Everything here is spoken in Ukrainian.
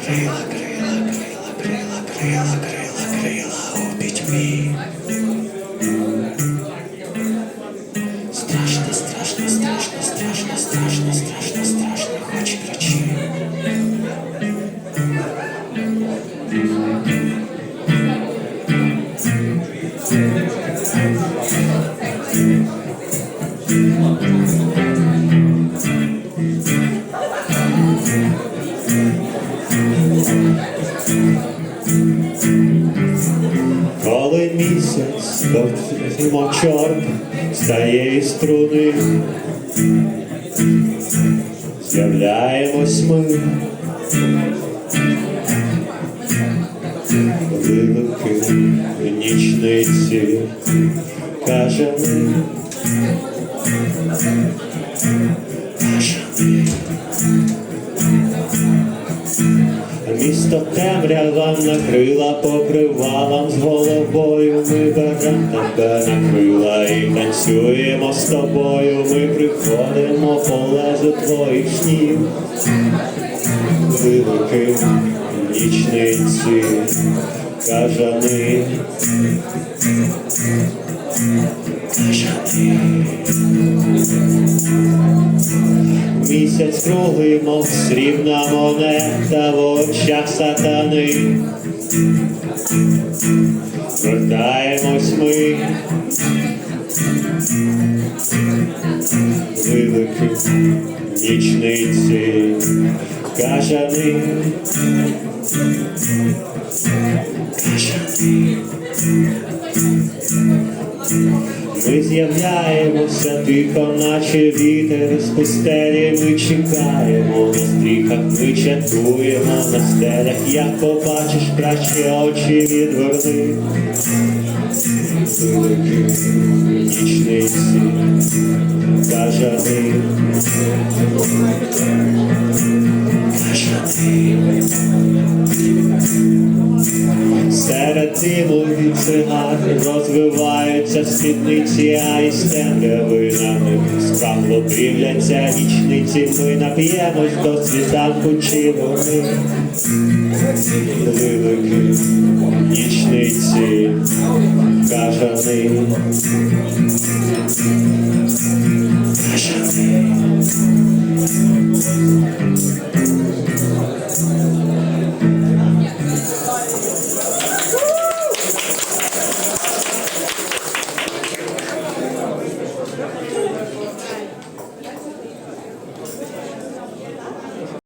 Крила, Коли місяць до чорт стає із струни, з'являємось ми. Вилики нічниці, каже. Каже ми. Місто темрява накрила покривалом з головою. Ми берем тебе на крила і танцюємо з тобою. Ми приходимо по лезу твоїх снів. Вилики нічниці, кажани. Кажани. Місяць круглий, мов срібна монета в очах сатани. Вертаємось ми. Вилики нічниці, кажани. Кажани. Ми з'являємося тихо, наче вітер з пустелі. Ми чекаємо на стріхах, ми чатуємо на стелях. Як побачиш, краще очі відверни. Великі нічниці, кажани. Кажани. Диму від цигар розвиваються спідниці, а із темряви на них скрапло дивляться нічниці. Ми нап'ємось до світанку чи вони. Великі нічниці, кажани. Кажани.